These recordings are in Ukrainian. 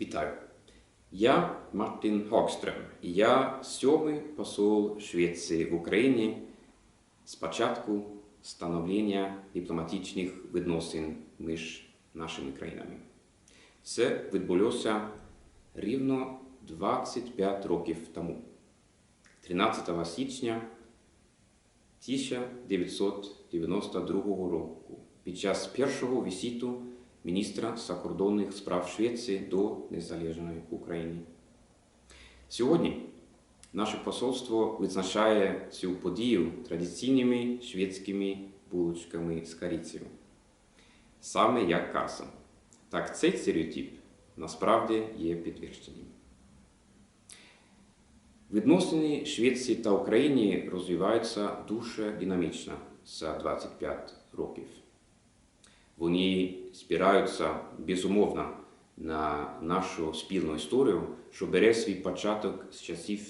Вітаю! Я Мартин Хогстрöm, і я сьомий посол Швеції в Україні з початку становлення дипломатичних відносин між нашими країнами. Це відбулося рівно 25 років тому, 13 січня 1992 року, під час першого візиту міністра закордонних справ Швеції до незалежної України. Сьогодні наше посольство відзначає цю подію традиційними шведськими булочками з корицею. Саме як каса. Так цей стереотип насправді є підтвердженням. Відносини Швеції та України розвиваються дуже динамічно за 25 років. Вони спираються безумовно на нашу спільну історію, що бере свій початок з часів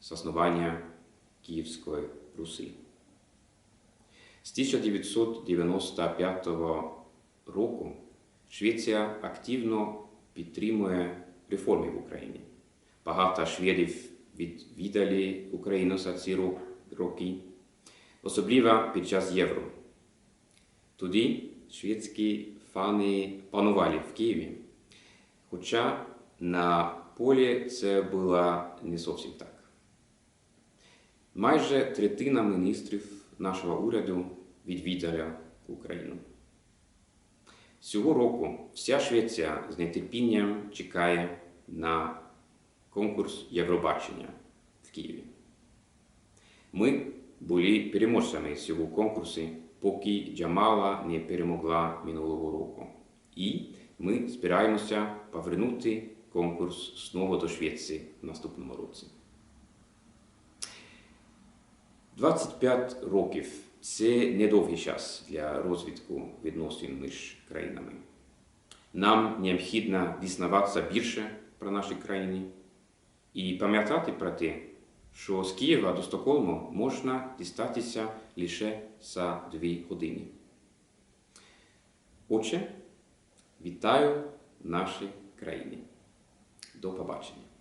заснування Київської Руси. З 1995 року Швеція активно підтримує реформи в Україні. Багато шведів відвідали Україну за ці роки, особливо під час євро. Тоді шведські фани панували в Києві, хоча на полі це було не зовсім так. Майже третина міністрів нашого уряду відвідала Україну. Цього року вся Швеція з нетерпінням чекає на конкурс Євробачення в Києві. Ми були переможцями цього конкурсу, поки Джамала не перемогла минулого року. І ми збираємося повернути конкурс знову до Швеції в наступному році. 25 років це недовгий час для розвитку відносин між країнами. Нам необхідно дізнаватися більше про наші країни і пам'ятати про те, що з Києва до Стокгольму можна дістатися лише за дві години. Отже, вітаю нашій країні. До побачення.